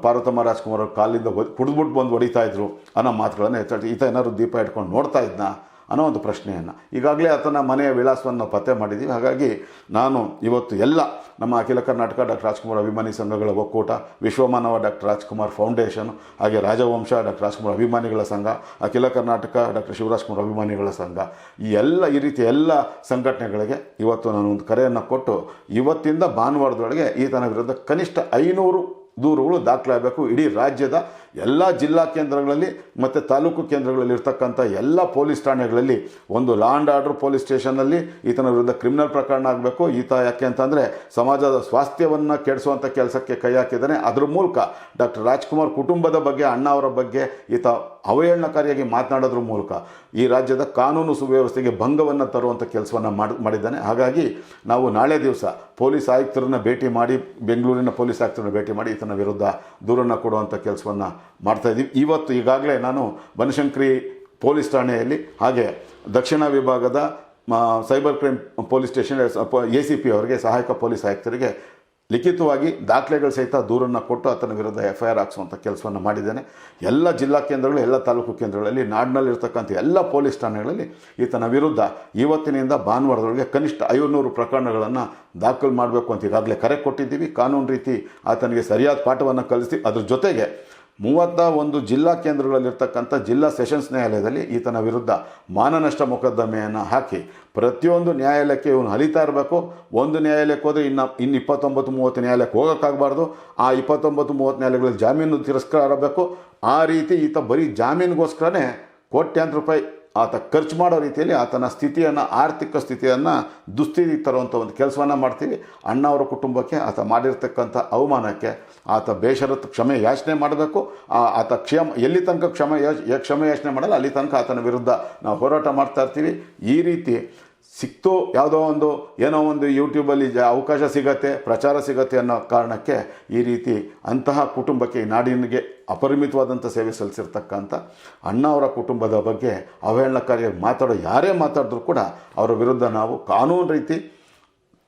ಪಾರ್ವತಮ್ಮ ರಾಜ್ಕುಮಾರ್ ಅವ್ರ ಕಾಲಿಂದ ಕುಡಿದ್ಬಿಟ್ಟು ಬಂದು ಹೊಡಿತಾ ಇದ್ರು ಅನ್ನೋ ಮಾತುಗಳನ್ನು ಹೆಚ್ಚಾಗಿ ಈತ ಏನಾದ್ರು ದೀಪ ಇಟ್ಕೊಂಡು ನೋಡ್ತಾ ಇದ್ನಾ? ಅನ್ನೋ ಒಂದು ಪ್ರಶ್ನೆಯನ್ನು. ಈಗಾಗಲೇ ಆತನ ಮನೆಯ ವಿಳಾಸವನ್ನು ಪತ್ತೆ ಮಾಡಿದ್ದೀವಿ ಹಾಗಾಗಿ ನಾನು ಇವತ್ತು ಎಲ್ಲ ನಮ್ಮ ಅಖಿಲ ಕರ್ನಾಟಕ ಡಾಕ್ಟರ್ ರಾಜ್ಕುಮಾರ್ ಅಭಿಮಾನಿ ಸಂಘಗಳ ಒಕ್ಕೂಟ, ವಿಶ್ವಮಾನವ ಡಾಕ್ಟರ್ ರಾಜ್ಕುಮಾರ್ ಫೌಂಡೇಶನ್, ಹಾಗೆ ರಾಜವಂಶ ಡಾಕ್ಟರ್ ರಾಜ್ಕುಮಾರ್ ಅಭಿಮಾನಿಗಳ ಸಂಘ, ಅಖಿಲ ಕರ್ನಾಟಕ ಡಾಕ್ಟರ್ ಶಿವರಾಜ್ಕುಮಾರ್ ಅಭಿಮಾನಿಗಳ ಸಂಘ, ಈ ಎಲ್ಲ, ಈ ರೀತಿ ಎಲ್ಲ ಸಂಘಟನೆಗಳಿಗೆ ಇವತ್ತು ನಾನು ಒಂದು ಕರೆಯನ್ನು ಕೊಟ್ಟು ಇವತ್ತಿಂದ ಭಾನುವಾರದೊಳಗೆ ಈತನ ವಿರುದ್ಧ ಕನಿಷ್ಠ ಐನೂರು ದೂರುಗಳು ದಾಖಲಾಗಬೇಕು. ಇಡೀ ರಾಜ್ಯದ ಎಲ್ಲ ಜಿಲ್ಲಾ ಕೇಂದ್ರಗಳಲ್ಲಿ ಮತ್ತು ತಾಲೂಕು ಕೇಂದ್ರಗಳಲ್ಲಿ ಇರ್ತಕ್ಕಂಥ ಎಲ್ಲ ಪೊಲೀಸ್ ಠಾಣೆಗಳಲ್ಲಿ ಒಂದು ಲಾ ಆ್ಯಂಡ್ ಆರ್ಡರ್ ಪೊಲೀಸ್ ಸ್ಟೇಷನ್ನಲ್ಲಿ ಈತನ ವಿರುದ್ಧ ಕ್ರಿಮಿನಲ್ ಪ್ರಕರಣ ಆಗಬೇಕು. ಈತ ಯಾಕೆ ಅಂತಂದರೆ ಸಮಾಜದ ಸ್ವಾಸ್ಥ್ಯವನ್ನು ಕೆಡಿಸುವಂಥ ಕೆಲಸಕ್ಕೆ ಕೈ ಹಾಕಿದ್ದಾನೆ. ಅದ್ರ ಮೂಲಕ ಡಾಕ್ಟರ್ ರಾಜ್ಕುಮಾರ್ ಕುಟುಂಬದ ಬಗ್ಗೆ, ಅಣ್ಣ ಅವರ ಬಗ್ಗೆ ಈತ ಅವಹೇಳನಕಾರಿಯಾಗಿ ಮಾತನಾಡೋದ್ರ ಮೂಲಕ ಈ ರಾಜ್ಯದ ಕಾನೂನು ಸುವ್ಯವಸ್ಥೆಗೆ ಭಂಗವನ್ನು ತರುವಂಥ ಕೆಲಸವನ್ನು ಮಾಡಿ, ಮಾಡಿದ್ದಾನೆ. ಹಾಗಾಗಿ ನಾವು ನಾಳೆ ದಿವಸ ಪೊಲೀಸ್ ಆಯುಕ್ತರನ್ನ ಭೇಟಿ ಮಾಡಿ, ಬೆಂಗಳೂರಿನ ಪೊಲೀಸ್ ಆಯುಕ್ತರನ್ನ ಭೇಟಿ ಮಾಡಿ ಈತನ ವಿರುದ್ಧ ದೂರನ್ನು ಕೊಡುವಂಥ ಕೆಲಸವನ್ನು ಮಾಡ್ತಾ ಇದ್ದೀವಿ. ಇವತ್ತು ಈಗಾಗಲೇ ನಾನು ಬನಶಂಕರಿ ಪೊಲೀಸ್ ಠಾಣೆಯಲ್ಲಿ, ಹಾಗೆ ದಕ್ಷಿಣ ವಿಭಾಗದ cyber crime police station A C P ಅವರಿಗೆ, ಸಹಾಯಕ ಪೊಲೀಸ್ ಆಯುಕ್ತರಿಗೆ ಲಿಖಿತವಾಗಿ ದಾಖಲೆಗಳು ಸಹಿತ ದೂರನ್ನು ಕೊಟ್ಟು ಆತನ ವಿರುದ್ಧ ಎಫ್ ಐ ಆರ್ ಹಾಕ್ಸುವಂಥ ಕೆಲಸವನ್ನು ಮಾಡಿದ್ದೇನೆ. ಎಲ್ಲ ಜಿಲ್ಲಾ ಕೇಂದ್ರಗಳು, ಎಲ್ಲ ತಾಲೂಕು ಕೇಂದ್ರಗಳಲ್ಲಿ, ನಾಡಿನಲ್ಲಿರ್ತಕ್ಕಂಥ ಎಲ್ಲ ಪೊಲೀಸ್ ಠಾಣೆಗಳಲ್ಲಿ ಈತನ ವಿರುದ್ಧ ಇವತ್ತಿನಿಂದ ಭಾನುವಾರದೊಳಗೆ ಕನಿಷ್ಠ ಐನೂರು ಪ್ರಕರಣಗಳನ್ನು ದಾಖಲು ಮಾಡಬೇಕು ಅಂತ ಈಗಾಗಲೇ ಕರೆ ಕೊಟ್ಟಿದ್ದೀವಿ. ಕಾನೂನು ರೀತಿ ಆತನಿಗೆ ಸರಿಯಾದ ಪಾಠವನ್ನು ಕಲಿಸಿ, ಅದ್ರ ಜೊತೆಗೆ ಮೂವತ್ತ ಒಂದು ಜಿಲ್ಲಾ ಕೇಂದ್ರಗಳಲ್ಲಿರ್ತಕ್ಕಂಥ ಜಿಲ್ಲಾ ಸೆಷನ್ಸ್ ನ್ಯಾಯಾಲಯದಲ್ಲಿ ಈತನ ವಿರುದ್ಧ ಮಾನನಷ್ಟ ಮೊಕದ್ದಮೆಯನ್ನು ಹಾಕಿ ಪ್ರತಿಯೊಂದು ನ್ಯಾಯಾಲಯಕ್ಕೆ ಇವನು ಹಲಿತಾ ಇರಬೇಕು. ಒಂದು ನ್ಯಾಯಾಲಯಕ್ಕೆ ಹೋದರೆ ಇನ್ನು ಇನ್ನು ಇಪ್ಪತ್ತೊಂಬತ್ತು ಮೂವತ್ತು ನ್ಯಾಯಾಲಯಕ್ಕೆ ಹೋಗೋಕ್ಕಾಗಬಾರ್ದು. ಆ ಇಪ್ಪತ್ತೊಂಬತ್ತು ಮೂವತ್ತು ನ್ಯಾಯಾಲಯಗಳಲ್ಲಿ ಜಾಮೀನು ತಿರಸ್ಕಾರ ಆಗಬೇಕು. ಆ ರೀತಿ ಈತ ಬರೀ ಜಾಮೀನಿಗೋಸ್ಕರನೇ ಕೋಟ್ಯಾಂತರ ರೂಪಾಯಿ ಆತ ಖರ್ಚು ಮಾಡೋ ರೀತಿಯಲ್ಲಿ ಆತನ ಸ್ಥಿತಿಯನ್ನು, ಆರ್ಥಿಕ ಸ್ಥಿತಿಯನ್ನು ದುಸ್ಥಿತಿಗೆ ತರುವಂಥ ಒಂದು ಕೆಲಸವನ್ನು ಮಾಡ್ತೀವಿ. ಅಣ್ಣ ಅವರ ಕುಟುಂಬಕ್ಕೆ ಆತ ಮಾಡಿರ್ತಕ್ಕಂಥ ಅವಮಾನಕ್ಕೆ ಆತ ಬೇಷರತ್ತು ಕ್ಷಮೆ ಯಾಚನೆ ಮಾಡಬೇಕು. ಆತ ಕ್ಷಮ, ಎಲ್ಲಿ ತನಕ ಕ್ಷಮೆ ಯಾ- ಕ್ಷಮೆ ಯಾಚನೆ ಮಾಡಲ್ಲ, ಅಲ್ಲಿ ತನಕ ಆತನ ವಿರುದ್ಧ ನಾವು ಹೋರಾಟ ಮಾಡ್ತಾ ಇರ್ತೀವಿ. ಈ ರೀತಿ ಸಿಕ್ತು ಯಾವುದೋ ಒಂದು ಏನೋ ಒಂದು ಯೂಟ್ಯೂಬಲ್ಲಿ ಜ ಅವಕಾಶ ಸಿಗತ್ತೆ, ಪ್ರಚಾರ ಸಿಗತ್ತೆ ಅನ್ನೋ ಕಾರಣಕ್ಕೆ ಈ ರೀತಿ ಅಂತಹ ಕುಟುಂಬಕ್ಕೆ ನಾಡಿನಿಗೆ ಅಪರಿಮಿತವಾದಂಥ ಸೇವೆ ಸಲ್ಲಿಸಿರ್ತಕ್ಕಂಥ ಅಣ್ಣ ಅವರ ಕುಟುಂಬದ ಬಗ್ಗೆ ಅವಹೇಳನಕಾರಿಯಾಗಿ ಮಾತಾಡೋ ಯಾರೇ ಮಾತಾಡಿದ್ರು ಕೂಡ ಅವರ ವಿರುದ್ಧ ನಾವು ಕಾನೂನು ರೀತಿ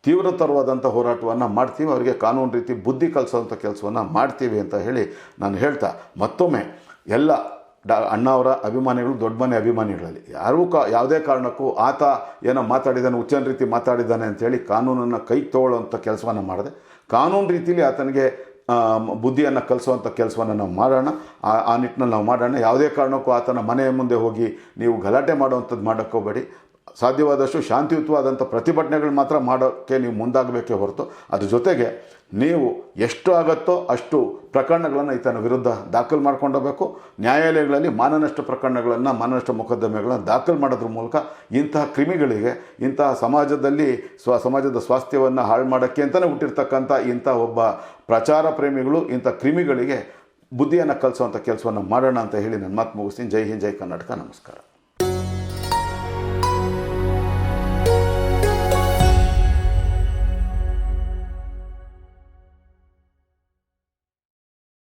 ತೀವ್ರತರವಾದಂಥ ಹೋರಾಟವನ್ನು ಮಾಡ್ತೀವಿ. ಅವರಿಗೆ ಕಾನೂನು ರೀತಿ ಬುದ್ಧಿ ಕಲಿಸೋವಂಥ ಕೆಲಸವನ್ನು ಮಾಡ್ತೀವಿ ಅಂತ ಹೇಳಿ ನಾನು ಹೇಳ್ತಾ, ಮತ್ತೊಮ್ಮೆ ಎಲ್ಲ ಡಾ ಅಣ್ಣ ಅವರ ಅಭಿಮಾನಿಗಳು ದೊಡ್ಡ ಮನೆ ಅಭಿಮಾನಿಗಳಲ್ಲಿ. ಯಾರೂ ಕಾ, ಯಾವುದೇ ಕಾರಣಕ್ಕೂ ಆತ ಏನೋ ಮಾತಾಡಿದ್ದಾನೆ ಉಚ್ಚನ ರೀತಿ ಮಾತಾಡಿದ್ದಾನೆ ಅಂತೇಳಿ ಕಾನೂನನ್ನು ಕೈ ತೊಗೊಳ್ಳೋವಂಥ ಕೆಲಸವನ್ನು ಮಾಡಿದೆ. ಕಾನೂನು ರೀತಿಯಲ್ಲಿ ಆತನಿಗೆ ಬುದ್ಧಿಯನ್ನು ಕಲಿಸುವಂಥ ಕೆಲಸವನ್ನು ನಾವು ಮಾಡೋಣ. ಆ ನಿಟ್ಟಿನಲ್ಲಿ ನಾವು ಮಾಡೋಣ. ಯಾವುದೇ ಕಾರಣಕ್ಕೂ ಆತನ ಮನೆಯ ಮುಂದೆ ಹೋಗಿ ನೀವು ಗಲಾಟೆ ಮಾಡುವಂಥದ್ದು ಮಾಡೋಕ್ಕೋಬೇಡಿ ಸಾಧ್ಯವಾದಷ್ಟು ಶಾಂತಿಯುತವಾದಂಥ ಪ್ರತಿಭಟನೆಗಳು ಮಾತ್ರ ಮಾಡೋಕ್ಕೆ ನೀವು ಮುಂದಾಗಬೇಕೇ ಹೊರತು ಅದ್ರ ಜೊತೆಗೆ ನೀವು ಎಷ್ಟು ಆಗುತ್ತೋ ಅಷ್ಟು ಪ್ರಕರಣಗಳನ್ನು ಈತನ ವಿರುದ್ಧ ದಾಖಲು ಮಾಡ್ಕೊಂಡೋಗಬೇಕು ನ್ಯಾಯಾಲಯಗಳಲ್ಲಿ ಮಾನನಷ್ಟ ಪ್ರಕರಣಗಳನ್ನು, ಮಾನನಷ್ಟ ಮೊಕದ್ದಮೆಗಳನ್ನು ದಾಖಲು ಮಾಡೋದ್ರ ಮೂಲಕ ಇಂತಹ ಕ್ರಿಮಿಗಳಿಗೆ, ಇಂತಹ ಸಮಾಜದಲ್ಲಿ ಸ್ವ, ಸಮಾಜದ ಸ್ವಾಸ್ಥ್ಯವನ್ನು ಹಾಳು ಮಾಡೋಕ್ಕೆ ಅಂತಲೇ ಹುಟ್ಟಿರ್ತಕ್ಕಂಥ ಇಂಥ ಒಬ್ಬ ಪ್ರಚಾರ ಪ್ರೇಮಿಗಳು, ಇಂಥ ಕ್ರಿಮಿಗಳಿಗೆ ಬುದ್ಧಿಯನ್ನು ಕಲಿಸುವಂಥ ಕೆಲಸವನ್ನು ಮಾಡೋಣ ಅಂತ ಹೇಳಿ ನನ್ನ ಮಾತು ಮುಗಿಸ್ತೀನಿ. ಜೈ ಹಿಂದ್, ಜೈ ಕರ್ನಾಟಕ. ನಮಸ್ಕಾರ.